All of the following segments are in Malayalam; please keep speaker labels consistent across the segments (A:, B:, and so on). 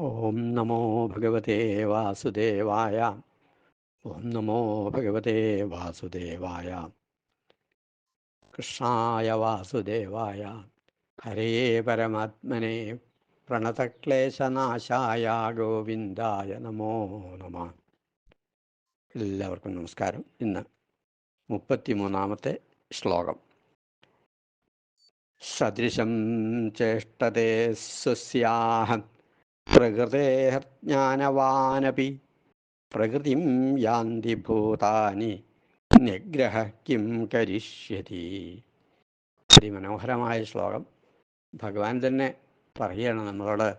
A: ഓം നമോ ഭഗവതേ വാസുദേവായ. ഓം നമോ ഭഗവതേ വാസുദേവായ. കൃഷ്ണായ വാസുദേവായ. ഹരേ പരമാത്മനെ. പ്രണതക്ലേശനാശായ ഗോവിന്ദായ നമോ നമ. എല്ലാവർക്കും നമസ്കാരം. ഇന്ന് മുപ്പത്തിമൂന്നാമത്തെ ശ്ലോകം. സദൃശം ചേഷ്ടതേ സ്വസ്യാഹം. പ്രകൃതേജ്ഞാനവാനപി പ്രകൃതിം യാന്തി ഭൂതാനി നിഗ്രഹ കിം കരിഷ്യതി. അതിമനോഹരമായ ശ്ലോകം. ഭഗവാൻ തന്നെ പറയുകയാണ് നമ്മളോട്.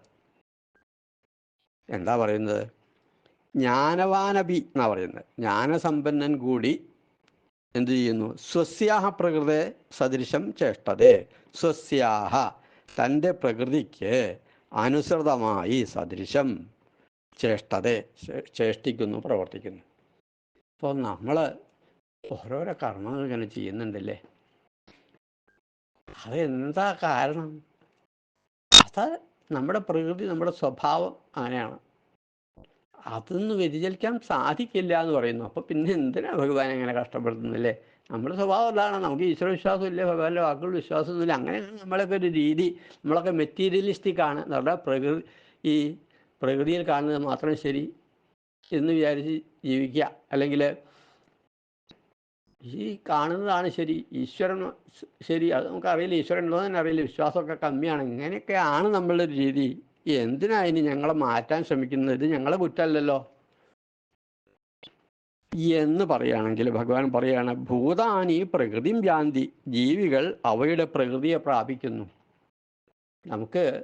A: എന്താ പറയുന്നത്? ജ്ഞാനവാനപി എന്നാ പറയുന്നത്. ജ്ഞാനസമ്പന്നൻ കൂടി എന്തു ചെയ്യുന്നു? സ്വസ്യാഹ പ്രകൃതി സദൃശം ചേഷ്ടതേ. സ്വസ്യാഹ തന്റെ പ്രകൃതിക്ക് അനുസൃതമായി സദൃശം ചേഷ്ടതെ ചേഷ്ടിക്കുന്നു പ്രവർത്തിക്കുന്നു. അപ്പോൾ നമ്മൾ ഓരോരോ കർമ്മങ്ങൾ ഇങ്ങനെ ചെയ്യുന്നുണ്ടല്ലേ? അതെന്താ കാരണം? അത് നമ്മുടെ പ്രകൃതി നമ്മുടെ സ്വഭാവം അങ്ങനെയാണ്. അതൊന്നും വ്യതിചലിക്കാൻ സാധിക്കില്ല എന്ന് പറയുന്നു. അപ്പോൾ പിന്നെ എന്തിനാ ഭഗവാൻ അങ്ങനെ കഷ്ടപ്പെടുത്തുന്നില്ലേ നമ്മുടെ സ്വഭാവം അതാണ് നമുക്ക് ഈശ്വര വിശ്വാസം ഇല്ല ഭഗവാന്റെ വാക്കുകൾ വിശ്വാസമൊന്നുമില്ല. അങ്ങനെ നമ്മളൊക്കെ ഒരു രീതി നമ്മളൊക്കെ മെറ്റീരിയലിസ്റ്റിക് ആണ്. നമ്മുടെ പ്രകൃതി ഈ പ്രകൃതിയിൽ കാണുന്നത് മാത്രം ശരി എന്ന് വിചാരിച്ച് ജീവിക്കുക. അല്ലെങ്കിൽ ഈ കാണുന്നതാണ് ശരി. ഈശ്വരൻ ശരി. അത് നമുക്കറിയില്ല. ഈശ്വരൻ ഉണ്ടോ എന്ന് അറിയില്ല. വിശ്വാസമൊക്കെ കമ്മിയാണ്. ഇങ്ങനെയൊക്കെയാണ് നമ്മളുടെ രീതി. എന്തിനാ ഇനി ഞങ്ങളെ മാറ്റാൻ ശ്രമിക്കുന്നത്? ഇത് ഞങ്ങളെ കുറ്റമല്ലല്ലോ. എന്ന് പറയുകയാണെങ്കിൽ ഭഗവാൻ പറയുകയാണ് ഭൂതാനി പ്രകൃതി വ്യാന്തി ജീവികൾ അവയുടെ പ്രകൃതിയെ പ്രാപിക്കുന്നു. നമുക്ക്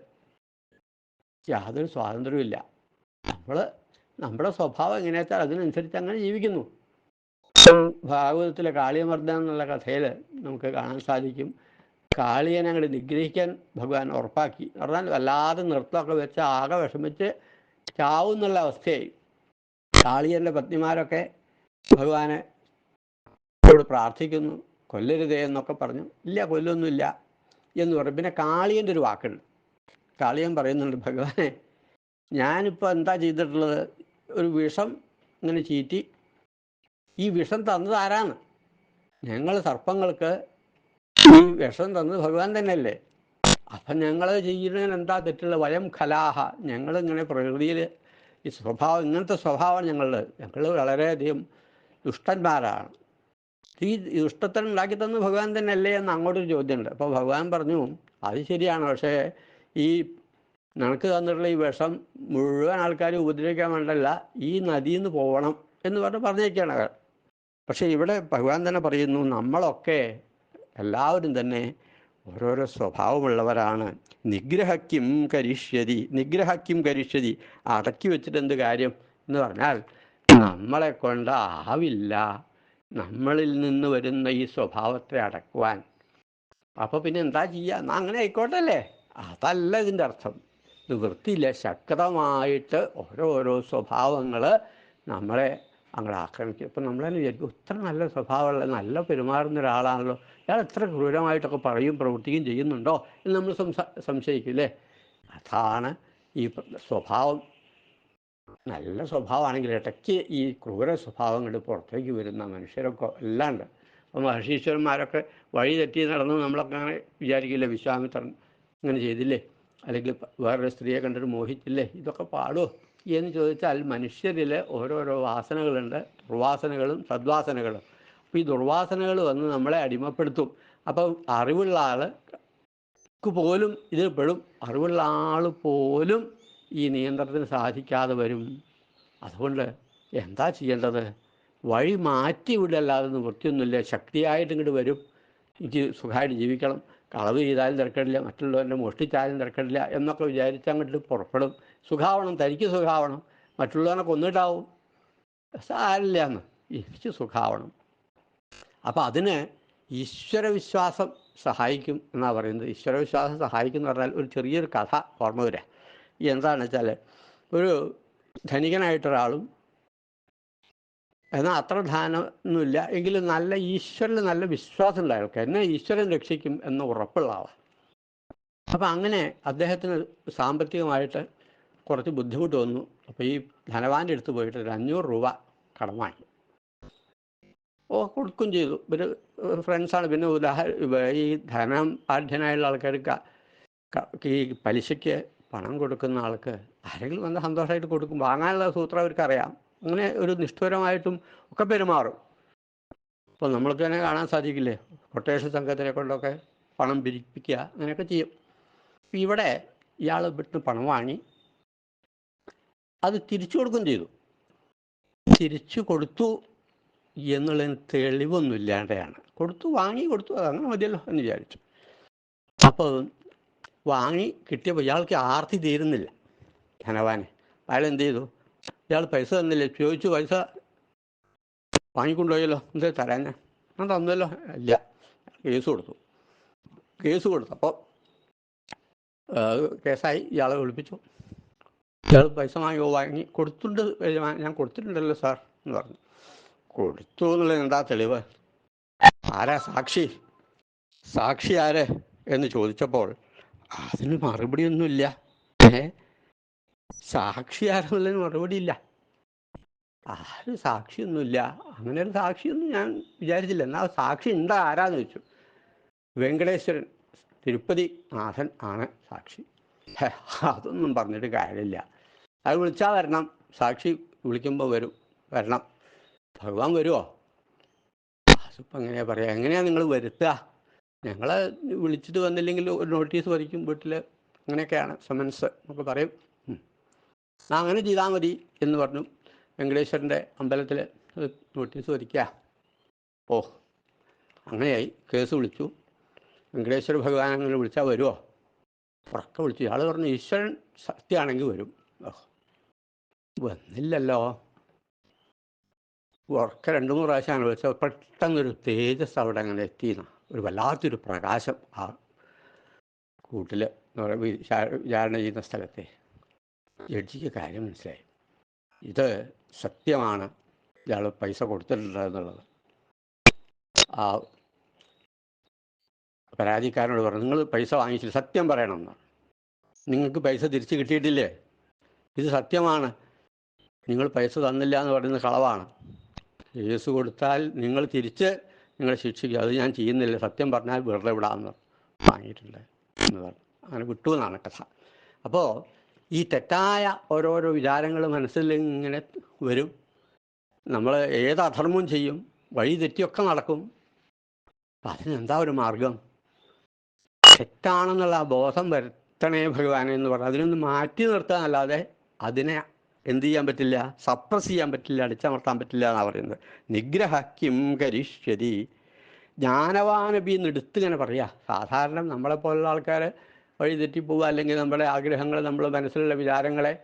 A: യാതൊരു സ്വാതന്ത്ര്യമില്ല നമ്മൾ നമ്മുടെ സ്വഭാവം എങ്ങനെ വെച്ചാൽ അതിനനുസരിച്ച് അങ്ങനെ ജീവിക്കുന്നു. ഭാഗവതത്തിലെ കാളിയമർദ്ദൻ എന്നുള്ള കഥയിൽ നമുക്ക് കാണാൻ സാധിക്കും. കാളിയനെ അങ്ങോട്ട് നിഗ്രഹിക്കാൻ ഭഗവാൻ ഉറപ്പാക്കി. പറഞ്ഞാൽ വല്ലാതെ നൃത്തമൊക്കെ വെച്ച് ആകെ വിഷമിച്ച് ചാവുന്നുള്ള അവസ്ഥയായി. കാളിയന്റെ പത്നിമാരൊക്കെ ഭഗവാനെ ഇവിടെ പ്രാർത്ഥിക്കുന്നു കൊല്ലരുതേ എന്നൊക്കെ പറഞ്ഞു. ഇല്ല കൊല്ലൊന്നുമില്ല എന്ന് പറയും പിന്നെ കാളിയന്റെ ഒരു വാക്കുണ്ട്. കാളിയൻ പറയുന്നുണ്ട് ഭഗവാനെ ഞാനിപ്പോൾ എന്താ ചെയ്തിട്ടുള്ളത്? ഒരു വിഷം ഇങ്ങനെ ചീറ്റി ഈ വിഷം തന്നത് ആരാണ്? ഞങ്ങൾ സർപ്പങ്ങൾക്ക് ഈ വിഷം തന്നത് ഭഗവാൻ തന്നെയല്ലേ? അപ്പം ഞങ്ങൾ ചെയ്യുന്നതിന് എന്താ തെറ്റുള്ള വയം കലാഹ ഞങ്ങളിങ്ങനെ പ്രകൃതിയിൽ ഈ സ്വഭാവം ഇങ്ങനത്തെ സ്വഭാവമാണ് ഞങ്ങളുടെ ഞങ്ങൾ വളരെയധികം ദുഷ്ടന്മാരാണ്. ഈ ദുഷ്ടത്തൻ ഉണ്ടാക്കി തന്നു ഭഗവാൻ തന്നെ അല്ലേ എന്ന് അങ്ങോട്ടൊരു ചോദ്യമുണ്ട്. അപ്പോൾ ഭഗവാൻ പറഞ്ഞു അത് ശരിയാണ്. പക്ഷേ ഈ നിനക്ക് തന്നിട്ടുള്ള ഈ വിഷം മുഴുവൻ ആൾക്കാരും ഉപദ്രവിക്കാൻ വേണ്ടല്ല ഈ നദിയിൽ നിന്ന് പോകണം എന്ന് പറഞ്ഞ് പറഞ്ഞേക്കാണ് അവർ പക്ഷേ ഇവിടെ ഭഗവാൻ തന്നെ പറയുന്നു നമ്മളൊക്കെ എല്ലാവരും തന്നെ ഓരോരോ സ്വഭാവമുള്ളവരാണ്. നിഗ്രഹക്കും കരിഷ്യതി നിഗ്രഹക്കും കരിഷ്യതി അടക്കി വെച്ചിട്ട് എന്ത് കാര്യം? എന്ന് പറഞ്ഞാൽ നമ്മളെ കൊണ്ട് ആവില്ല. നമ്മളിൽ നിന്ന് വരുന്ന ഈ സ്വഭാവത്തെ അടക്കുവാൻ. അപ്പോൾ പിന്നെ എന്താ ചെയ്യുക എന്നാ അങ്ങനെ ആയിക്കോട്ടെ അല്ലേ അതല്ല ഇതിന്റെ അർത്ഥം. ഇത് വൃത്തിയില്ല. ശക്തമായിട്ട് ഓരോരോ സ്വഭാവങ്ങൾ നമ്മളെ അങ്ങോട്ട് ആക്രമിക്കും. ഇപ്പം നമ്മളെന്നെ വിചാരിക്കും ഇത്ര നല്ല സ്വഭാവമുള്ള നല്ല പെരുമാറുന്ന ഒരാളാണല്ലോ. ഇയാൾ എത്ര ക്രൂരമായിട്ടൊക്കെ പറയും പ്രവർത്തിക്കുകയും ചെയ്യുന്നുണ്ടോ എന്ന് നമ്മൾ സംശയിക്കില്ലേ അതാണ് ഈ സ്വഭാവം. നല്ല സ്വഭാവമാണെങ്കിൽ ഇടയ്ക്ക് ഈ ക്രൂര സ്വഭാവങ്ങൾ പുറത്തേക്ക് വരുന്ന മനുഷ്യരൊക്കെ എല്ലാം ഉണ്ട് അപ്പോൾ മഹർഷീശ്വരന്മാരൊക്കെ വഴി തെറ്റി നടന്നു നമ്മളൊക്കെ അങ്ങനെ വിചാരിക്കില്ലേ വിശ്വാമിത്രൻ ഇങ്ങനെ ചെയ്തില്ലേ? അല്ലെങ്കിൽ വേറൊരു സ്ത്രീയെ കണ്ടിട്ട് മോഹിച്ചില്ലേ? ഇതൊക്കെ പാടുമോ എന്ന് ചോദിച്ചാൽ മനുഷ്യരിൽ ഓരോരോ വാസനകളുണ്ട്. ദുർവാസനകളും സദ്വാസനകളും. അപ്പോൾ ഈ ദുർവാസനകൾ വന്ന് നമ്മളെ അടിമപ്പെടുത്തും. അപ്പം അറിവുള്ള ആൾക്ക് പോലും ഇതിൽ പെടും. അറിവുള്ള ആൾ പോലും ഈ നിയന്ത്രണത്തിന് സാധിക്കാതെ വരും. അതുകൊണ്ട് എന്താ ചെയ്യേണ്ടത്? വഴി മാറ്റി വിടല്ലാതെ നിവൃത്തിയൊന്നുമില്ല ശക്തിയായിട്ട് ഇങ്ങോട്ട് വരും. എനിക്ക് സുഖമായിട്ട് ജീവിക്കണം. കളവ് ചെയ്താലും തിരക്കിടില്ല. മറ്റുള്ളവരെ മോഷ്ടിച്ചാലും തിരക്കിടില്ല എന്നൊക്കെ വിചാരിച്ച് അങ്ങോട്ട് പുറപ്പെടും. സുഖാവണം തനിക്ക് സുഖാവണം മറ്റുള്ളവരെ കൊന്നിട്ടാവും. സാരില്ല എന്ന്. എനിക്ക് സുഖാവണം അപ്പം അതിന് ഈശ്വരവിശ്വാസം സഹായിക്കും എന്നാണ് പറയുന്നത്. ഈശ്വരവിശ്വാസം സഹായിക്കും എന്ന് പറഞ്ഞാൽ ഒരു ചെറിയൊരു കഥ ഓർമ്മ വരിക എന്താണെന്ന് വെച്ചാൽ ഒരു ധനികനായിട്ടൊരാളും എന്നാൽ അത്ര ധാനമൊന്നുമില്ല എങ്കിലും നല്ല ഈശ്വരന് നല്ല വിശ്വാസം ഉള്ള ആൾക്ക് എന്നെ ഈശ്വരൻ രക്ഷിക്കും എന്ന് ഉറപ്പുള്ള ആളാണ് അപ്പം അങ്ങനെ അദ്ദേഹത്തിന് സാമ്പത്തികമായിട്ട് കുറച്ച് ബുദ്ധിമുട്ട് വന്നു. അപ്പോൾ ഈ ധനവാന്റെ അടുത്ത് പോയിട്ട് ഒരു അഞ്ഞൂറ് രൂപ കടം വാങ്ങി. ഓ കൊടുക്കുകയും ചെയ്തു. പിന്നെ ഫ്രണ്ട്സാണ്. പിന്നെ ഉദാഹരണം ഈ ധനം ആഢ്യനായുള്ള ആൾക്കാർക്ക് ഈ പലിശയ്ക്ക് പണം കൊടുക്കുന്ന ആൾക്ക് ആരെങ്കിലും വന്ന് സന്തോഷമായിട്ട് കൊടുക്കും. വാങ്ങാനുള്ള സൂത്രം അവർക്കറിയാം. അങ്ങനെ ഒരു നിഷ്ഠൂരമായിട്ടും ഒക്കെ പെരുമാറും. അപ്പോൾ നമ്മൾക്ക് തന്നെ കാണാൻ സാധിക്കില്ലേ? കൊട്ടേഷൻ സംഘത്തിനെ കൊണ്ടൊക്കെ പണം പിരിപ്പിക്കുക അങ്ങനെയൊക്കെ ചെയ്യും. ഇവിടെ ഇയാൾ വിട്ട് പണം വാങ്ങി അത് തിരിച്ചു കൊടുക്കുകയും ചെയ്തു. തിരിച്ചു കൊടുത്തു എന്നുള്ളതിന് തെളിവൊന്നും ഇല്ലാതെയാണ് കൊടുത്തു വാങ്ങി കൊടുത്തു. അത് അങ്ങനെ മതിയല്ലോ എന്ന് വിചാരിച്ചു. അപ്പോൾ വാങ്ങി കിട്ടിയപ്പോൾ ഇയാൾക്ക് ആർത്തി തീരുന്നില്ല. ധനവാന്. അയാൾ എന്ത് ചെയ്തു ഇയാൾ പൈസ തന്നില്ല? ചോദിച്ചു പൈസ വാങ്ങിക്കൊണ്ടുപോയല്ലോ. എന്തേ തരാൻ ഞാൻ തന്നല്ലോ. ഇല്ല. കേസ് കൊടുത്തു. കേസ് കൊടുത്തു അപ്പോൾ കേസായി. ഇയാളെ വിളിപ്പിച്ചു. ഇയാൾ പൈസ വാങ്ങിയോ? വാങ്ങി. കൊടുത്തിട്ടുണ്ട് ഞാൻ കൊടുത്തിട്ടുണ്ടല്ലോ സാർ എന്ന് പറഞ്ഞു. കൊടുത്തു എന്നുള്ളത് എന്താ തെളിവ്? ആരാ സാക്ഷി? സാക്ഷി ആരെ? എന്ന് ചോദിച്ചപ്പോൾ അതിന് മറുപടിയൊന്നുമില്ല. ഏ? സാക്ഷി ആരെന്നുള്ളതിന് മറുപടിയില്ല ആര് സാക്ഷിയൊന്നുമില്ല. അങ്ങനെ ഒരു സാക്ഷിയൊന്നും ഞാൻ വിചാരിച്ചില്ല. എന്നാൽ സാക്ഷി ഉണ്ടോ ആരാന്ന് വെച്ചു വെങ്കടേശ്വരൻ തിരുപ്പതി നാഥൻ ആണ് സാക്ഷി. അതൊന്നും പറഞ്ഞിട്ട് കാര്യമില്ല. അത് വിളിച്ചാൽ വരണം. സാക്ഷി വിളിക്കുമ്പോൾ വരും. വരണം. ഭഗവാൻ വരുമോ അതിപ്പോൾ എങ്ങനെയാ പറയാ? എങ്ങനെയാ നിങ്ങൾ വരുത്തുക ഞങ്ങളെ വിളിച്ചിട്ട് വന്നില്ലെങ്കിൽ ഒരു നോട്ടീസ് വരയ്ക്കും വീട്ടിൽ അങ്ങനെയൊക്കെയാണ് സമൻസ് എന്നൊക്കെ പറയും. ആ അങ്ങനെ ചെയ്താൽ മതി എന്ന് പറഞ്ഞു വെങ്കടേശ്വരന്റെ അമ്പലത്തിൽ നോട്ടീസ് വരയ്ക്കുക ഓ. അങ്ങനെയായി. കേസ് വിളിച്ചു. വെങ്കടേശ്വര ഭഗവാൻ അങ്ങനെ വിളിച്ചാൽ വരുമോ ഉറക്കെ വിളിച്ചു. ഇയാൾ പറഞ്ഞു ഈശ്വരൻ സത്യമാണെങ്കിൽ വരും. വന്നില്ലല്ലോ. ഉറക്കെ രണ്ടു മൂന്ന് പ്രാവശ്യം വിളിച്ചത് പെട്ടെന്നൊരു തേജസ് അവിടെ അങ്ങനെ എത്തിയെന്ന. ഒരു വല്ലാത്തൊരു പ്രകാശം ആ കൂട്ടിൽ എന്ന് വിചാരണ ചെയ്യുന്ന സ്ഥലത്തെ. ജഡ്ജിക്ക് കാര്യം മനസ്സിലായി. ഇത് സത്യമാണ്. ഇയാൾ പൈസ കൊടുത്തിട്ടുണ്ട് എന്നുള്ളത്. ആ പരാതിക്കാരനോട് പറഞ്ഞു നിങ്ങൾ പൈസ വാങ്ങിച്ചില്ല. സത്യം പറയണമെന്ന്. നിങ്ങൾക്ക് പൈസ തിരിച്ച് കിട്ടിയിട്ടില്ലേ? ഇത് സത്യമാണ്. നിങ്ങൾ പൈസ തന്നില്ല എന്ന് പറയുന്നത് കളവാണ്. കേസ് കൊടുത്താൽ നിങ്ങൾ തിരിച്ച് നിങ്ങളെ ശിക്ഷിക്കുക. അത് ഞാൻ ചെയ്യുന്നില്ല. സത്യം പറഞ്ഞാൽ വെറുതെ വിടാമെന്ന് വാങ്ങിയിട്ടുണ്ട് എന്ന് പറഞ്ഞു. അങ്ങനെ വിട്ടു എന്നാണ് കഥ. അപ്പോൾ ഈ തെറ്റായ ഓരോരോ വിചാരങ്ങൾ മനസ്സിൽ ഇങ്ങനെ വരും. നമ്മൾ ഏത് അധർമ്മവും ചെയ്യും വഴി തെറ്റിയൊക്കെ നടക്കും. അതിനെന്താ ഒരു മാർഗം? തെറ്റാണെന്നുള്ള ബോധം വരുത്തണേ ഭഗവാനെ എന്ന് പറഞ്ഞാൽ അതിനൊന്ന് മാറ്റി നിർത്താനല്ലാതെ അതിനെ എന്ത് ചെയ്യാൻ പറ്റില്ല? സപ്രസ് ചെയ്യാൻ പറ്റില്ല അടിച്ചമർത്താൻ പറ്റില്ല എന്നാണ് പറയുന്നത്. നിഗ്രഹ കിം കരിഷ്യതി. ജ്ഞാനവാനബി എന്ന് എടുത്ത് ഇങ്ങനെ പറയാ. സാധാരണ നമ്മളെ നമ്മളെപ്പോലുള്ള ആൾക്കാർ വഴി തെറ്റിപ്പോവുക അല്ലെങ്കിൽ നമ്മുടെ ആഗ്രഹങ്ങൾ നമ്മുടെ മനസ്സിലുള്ള വിചാരങ്ങളെ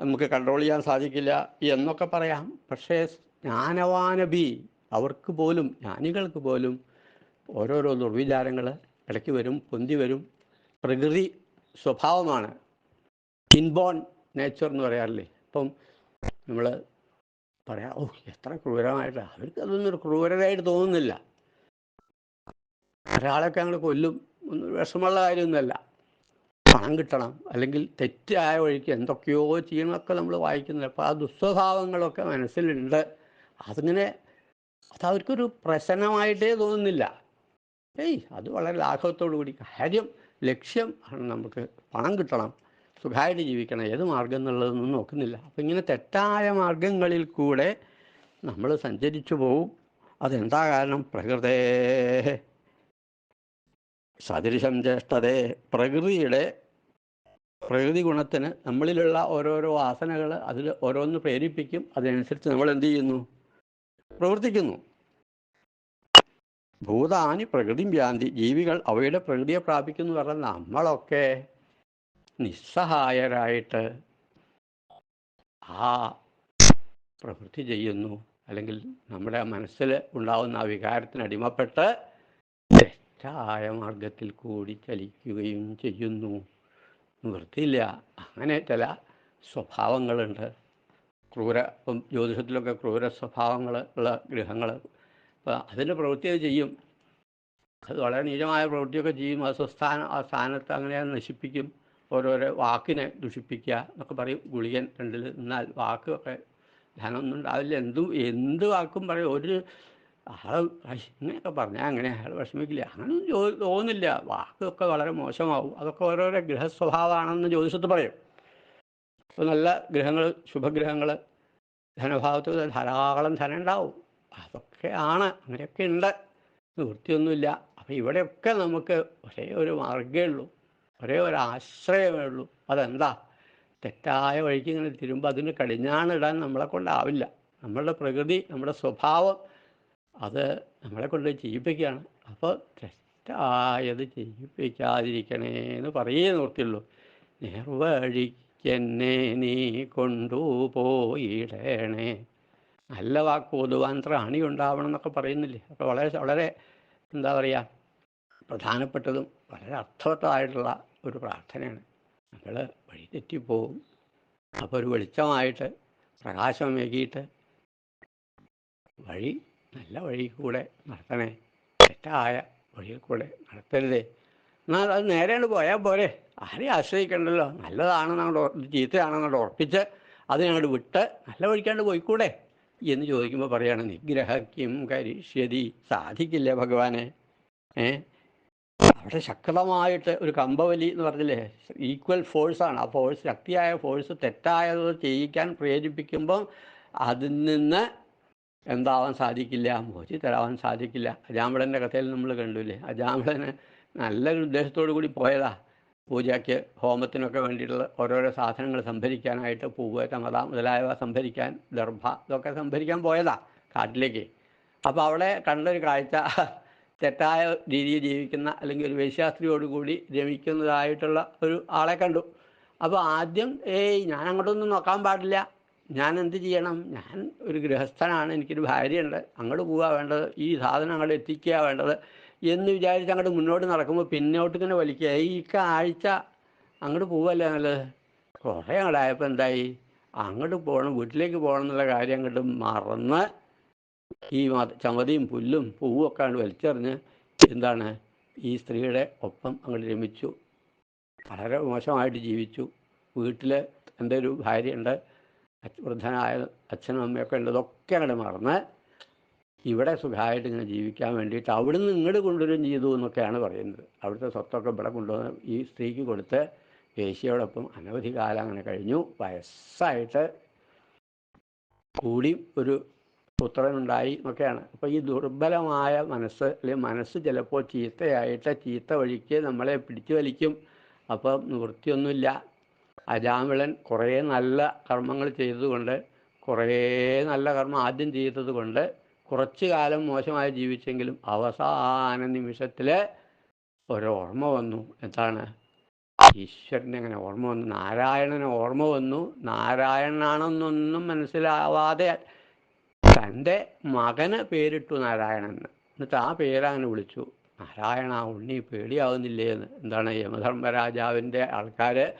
A: നമുക്ക് കൺട്രോൾ ചെയ്യാൻ സാധിക്കില്ല എന്നൊക്കെ പറയാം. പക്ഷേ ജ്ഞാനവാനബി അവർക്ക് പോലും ജ്ഞാനികൾക്ക് പോലും ഓരോരോ ദുർവിചാരങ്ങൾ ഇടയ്ക്ക് വരും പൊന്തി വരും. പ്രകൃതി സ്വഭാവമാണ്. ഇൻബോൺ നേച്ചർ എന്ന് പറയാറില്ലേ? ഇപ്പം നമ്മൾ പറയാം ഓ എത്ര ക്രൂരമായിട്ട്. അവർക്ക് അതൊന്നും ഒരു ക്രൂരതയായിട്ട് തോന്നുന്നില്ല. ഒരാളൊക്കെ ഞങ്ങൾ കൊല്ലും. ഒന്നും വിഷമമുള്ള കാര്യമൊന്നുമല്ല. പണം കിട്ടണം. അല്ലെങ്കിൽ തെറ്റായ വഴിക്ക് എന്തൊക്കെയോ ചെയ്യണമൊക്കെ നമ്മൾ വായിക്കുന്നില്ല അപ്പോൾ ആ ദുസ്വഭാവങ്ങളൊക്കെ മനസ്സിലുണ്ട്. അതിങ്ങനെ അത് അവർക്കൊരു പ്രശ്നമായിട്ടേ തോന്നുന്നില്ല. ഏയ് അത് വളരെ ലാഘവത്തോടു കൂടി കാര്യം ലക്ഷ്യം ആണ് നമുക്ക്. പണം കിട്ടണം. സുഖമായിട്ട് ജീവിക്കണം. ഏത് മാർഗം എന്നുള്ളതൊന്നും നോക്കുന്നില്ല. അപ്പം ഇങ്ങനെ തെറ്റായ മാർഗങ്ങളിൽ കൂടെ നമ്മൾ സഞ്ചരിച്ചു പോവും. അതെന്താ കാരണം? പ്രകൃതേ. സദൃശം ചേഷ്ടതേ പ്രകൃതിയുടെ പ്രകൃതി ഗുണത്തിന് നമ്മളിലുള്ള ഓരോരോ വാസനകൾ അതിൽ ഓരോന്ന് പ്രേരിപ്പിക്കും. അതിനനുസരിച്ച് നമ്മൾ എന്ത് ചെയ്യുന്നു? പ്രവർത്തിക്കുന്നു. ഭൂതാനി പ്രകൃതി വ്യാന്തി ജീവികൾ അവയുടെ പ്രകൃതിയെ പ്രാപിക്കുന്നു പറഞ്ഞാൽ നമ്മളൊക്കെ നിസ്സഹായരായിട്ട് ആ പ്രവൃത്തി ചെയ്യുന്നു. അല്ലെങ്കിൽ നമ്മുടെ മനസ്സിൽ ഉണ്ടാവുന്ന ആ വികാരത്തിന് അടിമപ്പെട്ട് തെറ്റായ മാർഗത്തിൽ കൂടി ചലിക്കുകയും ചെയ്യുന്നു. നിവൃത്തിയില്ല. അങ്ങനെ ചില സ്വഭാവങ്ങളുണ്ട്. ക്രൂര ഇപ്പം ജ്യോതിഷത്തിലൊക്കെ ക്രൂര സ്വഭാവങ്ങൾ ഉള്ള ഗ്രഹങ്ങൾ. അപ്പം അതിന്റെ പ്രവൃത്തി ചെയ്യും. അത് വളരെ നീചമായ പ്രവൃത്തിയൊക്കെ ചെയ്യും. ആ ആ സ്ഥാനത്ത് അങ്ങനെ നശിപ്പിക്കും. ഓരോരോ വാക്കിനെ ദുഷിപ്പിക്കുക എന്നൊക്കെ പറയും. ഗുളികൻ രണ്ടിൽ നിന്നാൽ വാക്കൊക്കെ ധനമൊന്നും ഉണ്ടാവില്ല എന്തും എന്ത് വാക്കും പറയും. ഒരു ആൾ ഇങ്ങനെയൊക്കെ പറഞ്ഞാൽ അങ്ങനെ അയാൾ വിഷമിക്കില്ല. അങ്ങനെ തോന്നില്ല. വാക്കൊക്കെ വളരെ മോശമാവും. അതൊക്കെ ഓരോരോ ഗ്രഹസ്വഭാവമാണെന്ന് ജ്യോതിഷത്ത് പറയും. അപ്പോൾ നല്ല ഗ്രഹങ്ങൾ ശുഭഗ്രഹങ്ങൾ ധനഭാവത്തിൽ ധാരാളം ധനം ഉണ്ടാവും. അതൊക്കെ ആണ്. അങ്ങനെയൊക്കെ ഉണ്ട്. നിവൃത്തിയൊന്നുമില്ല. അപ്പോൾ ഇവിടെയൊക്കെ നമുക്ക് ഒരേ ഒരു മാർഗമേ ഉള്ളൂ. ഒരേ ഒരു ആശ്രയമേ ഉള്ളൂ. അതെന്താ? തെറ്റായ വഴിക്ക് ഇങ്ങനെ തിരുമ്പോൾ അതിന് കടിഞ്ഞാണിടാൻ നമ്മളെ കൊണ്ടാവില്ല. നമ്മളുടെ പ്രകൃതി നമ്മുടെ സ്വഭാവം അത് നമ്മളെ കൊണ്ട് ചെയ്യിപ്പിക്കുകയാണ്. അപ്പോൾ തെറ്റായത് ചെയ്യിപ്പിക്കാതിരിക്കണേ എന്ന് പറയേ നിർത്തിയുള്ളൂ നേർവഴിക്കെന്നെ നീ കൊണ്ടുപോയിടണേ. നല്ല വാക്ക് ഓതുവാൻ ത്രാണി ഉണ്ടാവണം എന്നൊക്കെ പറയുന്നില്ലേ? അപ്പോൾ വളരെ വളരെ എന്താ പറയുക? പ്രധാനപ്പെട്ടതും വളരെ അർത്ഥവത്തായിട്ടുള്ള ഒരു പ്രാർത്ഥനയാണ്. നമ്മൾ വഴി തെറ്റിപ്പോവും അപ്പോൾ ഒരു വെളിച്ചമായിട്ട് പ്രകാശമേകിയിട്ട് വഴി നല്ല വഴി കൂടെ നടത്തണേ. തെറ്റായ വഴിയിൽ കൂടെ നടത്തരുതേ. എന്നാൽ അത് നേരെയാണ് പോയാൽ പോരെ. ആരെയും ആശ്രയിക്കണ്ടല്ലോ. നല്ലതാണെന്നങ്ങോട്ട് ഉറ- ചീത്തയാണെന്നങ്ങോട്ട് ഉറപ്പിച്ച് അതിനങ്ങോട്ട് വിട്ട് നല്ല വഴിക്കാണ്ട് പോയിക്കൂടെ? എന്ന് ചോദിക്കുമ്പോൾ പറയാണ് നിഗ്രഹക്കും കരിഷ്യതി. സാധിക്കില്ല ഭഗവാനെ? ഏ? അവിടെ ശക്തമായിട്ട് ഒരു കമ്പവലി എന്ന് പറഞ്ഞില്ലേ ഈക്വൽ ഫോഴ്സാണ് ആ ഫോഴ്സ് ശക്തിയായ ഫോഴ്സ് തെറ്റായത് ചെയ്യിക്കാൻ പ്രേരിപ്പിക്കുമ്പോൾ അതിൽ നിന്ന് എന്താവാൻ സാധിക്കില്ല മോചി തരാവാൻ സാധിക്കില്ല. അജാമിളന്റെ കഥയിൽ നമ്മൾ കണ്ടില്ലേ അജാമിളന് നല്ല ഉദ്ദേശത്തോടു കൂടി പോയതാ. പൂജയ്ക്ക് ഹോമത്തിനൊക്കെ വേണ്ടിയിട്ടുള്ള ഓരോരോ സാധനങ്ങൾ സംഭരിക്കാനായിട്ട് പൂവ് ചമത മുതലായവ സംഭരിക്കാൻ ദർഭ ഇതൊക്കെ സംഭരിക്കാൻ പോയതാ കാട്ടിലേക്ക്. അപ്പോൾ അവിടെ കണ്ടൊരു കാഴ്ച തെറ്റായ രീതിയിൽ ജീവിക്കുന്ന അല്ലെങ്കിൽ ഒരു വേശ്യാസ്ത്രീയോടുകൂടി രമിക്കുന്നതായിട്ടുള്ള ഒരു ആളെ കണ്ടു. അപ്പോൾ ആദ്യം ഏയ് ഞാൻ അങ്ങോട്ടൊന്നും നോക്കാൻ പാടില്ല. ഞാൻ എന്ത് ചെയ്യണം? ഞാൻ ഒരു ഗൃഹസ്ഥനാണ്. എനിക്കൊരു ഭാര്യയുണ്ട്. അങ്ങോട്ട് പോവുക വേണ്ടത്. ഈ സാധനം അങ്ങോട്ട് എത്തിക്കുക വേണ്ടത്. എന്ന് വിചാരിച്ച് അങ്ങോട്ട് മുന്നോട്ട് നടക്കുമ്പോൾ പിന്നോട്ട് ഇങ്ങനെ വലിക്കുക. ഈ ആഴ്ച അങ്ങോട്ട് പോവല്ലേ നല്ലത്? കുറേ അങ്ങോട്ടായപ്പോൾ എന്തായി? അങ്ങോട്ട് പോകണം വീട്ടിലേക്ക് പോകണം എന്നുള്ള കാര്യം അങ്ങോട്ട് മറന്ന് ഈ മത ചമതിയും പുല്ലും പൂവും ഒക്കെ ആണ് വലിച്ചെറിഞ്ഞ് എന്താണ് ഈ സ്ത്രീയുടെ ഒപ്പം അങ്ങോട്ട് രമിച്ചു. വളരെ മോശമായിട്ട് ജീവിച്ചു. വീട്ടിൽ എന്റെ ഒരു ഭാര്യയുണ്ട് വൃദ്ധനായ അച്ഛനും അമ്മയൊക്കെ ഉണ്ട് ഇതൊക്കെ അങ്ങോട്ട് മറന്ന് ഇവിടെ സുഖമായിട്ട് ഇങ്ങനെ ജീവിക്കാൻ വേണ്ടിയിട്ട് അവിടുന്ന് ഇങ്ങോട്ട് കൊണ്ടുവരും ചെയ്തു എന്നൊക്കെയാണ് പറയുന്നത്. അവിടുത്തെ സ്വത്തൊക്കെ ഇവിടെ കൊണ്ടുവന്ന് ഈ സ്ത്രീക്ക് കൊടുത്ത് വേശ്യയോടൊപ്പം അനവധി കാലം അങ്ങനെ കഴിഞ്ഞു. വയസ്സായിട്ട് കൂടി ഒരു പുത്രനുണ്ടായി എന്നൊക്കെയാണ്. അപ്പോൾ ഈ ദുർബലമായ മനസ്സ് അല്ലെങ്കിൽ മനസ്സ് ചിലപ്പോൾ ചീത്തയായിട്ട് ചീത്ത വഴിക്ക് നമ്മളെ പിടിച്ചു വലിക്കും. അപ്പോൾ നിവൃത്തിയൊന്നുമില്ല. അജാമിളൻ കുറേ നല്ല കർമ്മങ്ങൾ ചെയ്തതുകൊണ്ട് കുറേ നല്ല കർമ്മം ആദ്യം ചെയ്തത് കൊണ്ട് കുറച്ചു കാലം മോശമായി ജീവിച്ചെങ്കിലും അവസാന നിമിഷത്തിൽ ഒരോർമ്മ വന്നു. എന്താണ്? ഈശ്വരനെ അങ്ങനെ ഓർമ്മ വന്നു. നാരായണന് ഓർമ്മ വന്നു. നാരായണനാണെന്നൊന്നും മനസ്സിലാവാതെ തന്റെ മകന് പേരിട്ടു നാരായണൻ എന്ന് എന്നിട്ട് ആ പേരങ്ങനെ വിളിച്ചു. നാരായണ ഉണ്ണി പേടിയാവുന്നില്ലേ എന്ന് എന്താണ് യമധർമ്മരാജാവിന്റെ ആൾക്കാർ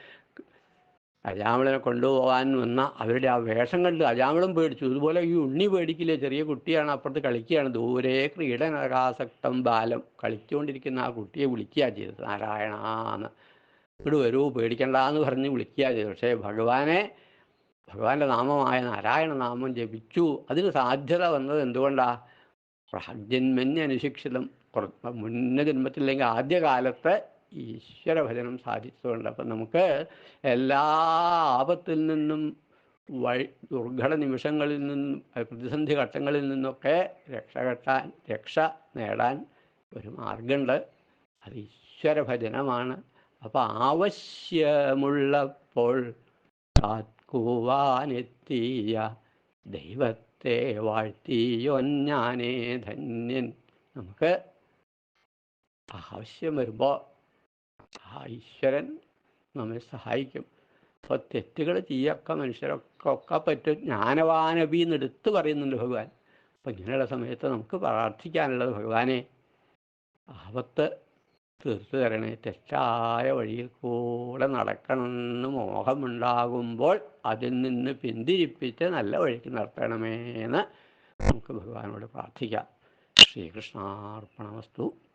A: അജാമിളനെ കൊണ്ടുപോകാൻ വന്ന അവരുടെ ആ വേഷം കണ്ട് അജാമിളം പേടിച്ചു. ഇതുപോലെ ഈ ഉണ്ണി പേടിക്കില്ലേ? ചെറിയ കുട്ടിയാണ് അപ്പുറത്ത് കളിക്കുകയാണ്. ദൂരെ ക്രീഡനകാസക്തം ബാലം കളിച്ചുകൊണ്ടിരിക്കുന്ന ആ കുട്ടിയെ വിളിക്കുക ചെയ്തത്. നാരായണ എന്ന് ഇവിടെ വരൂ പേടിക്കണ്ടെന്ന് പറഞ്ഞ് വിളിക്കുക ചെയ്തു പക്ഷേ ഭഗവാനെ ഭഗവാന്റെ നാമമായ നാരായണ നാമം ജപിച്ചു. അതിന് സാധ്യത വന്നത് എന്തുകൊണ്ടാ? കുറ- മുന്ന ജന്മത്തില്ലെങ്കിൽ ആദ്യകാലത്ത് ഈശ്വരഭജനം സാധിച്ചതുകൊണ്ട്. അപ്പം നമുക്ക് എല്ലാ ആപത്തിൽ നിന്നും വഴി ദുർഘട നിമിഷങ്ങളിൽ നിന്നും പ്രതിസന്ധി ഘട്ടങ്ങളിൽ നിന്നൊക്കെ രക്ഷ കെട്ടാൻ രക്ഷ നേടാൻ ഒരു മാർഗമുണ്ട് അത് ഈശ്വരഭജനമാണ് അപ്പം ആവശ്യമുള്ളപ്പോൾ കാക്കുവാനെത്തിയ ദൈവത്തെ വാഴ്ത്തിയോൻ ഞാനേ ധന്യൻ. നമുക്ക് ആവശ്യം വരുമ്പോൾ ആ ഈശ്വരൻ നമ്മെ സഹായിക്കും. അപ്പോൾ തെറ്റുകൾ ചെയ്യൊക്കെ മനുഷ്യരൊക്കെ ഒക്കെ പറ്റും. ജ്ഞാനവാനബി എന്ന് എടുത്ത് പറയുന്നുണ്ട് ഭഗവാൻ. അപ്പം ഇങ്ങനെയുള്ള സമയത്ത് നമുക്ക് പ്രാർത്ഥിക്കാനുള്ളത് ഭഗവാനെ ആപത്ത് തെറ്റായ വഴിയിൽ കൂടെ നടക്കണമെന്ന് മോഹമുണ്ടാകുമ്പോൾ അതിൽ നിന്ന് പിന്തിരിപ്പിച്ച് നല്ല വഴിക്ക് നടത്തണമേ എന്ന് നമുക്ക് ഭഗവാനോട് പ്രാർത്ഥിക്കാം. ശ്രീകൃഷ്ണാർപ്പണമസ്തു.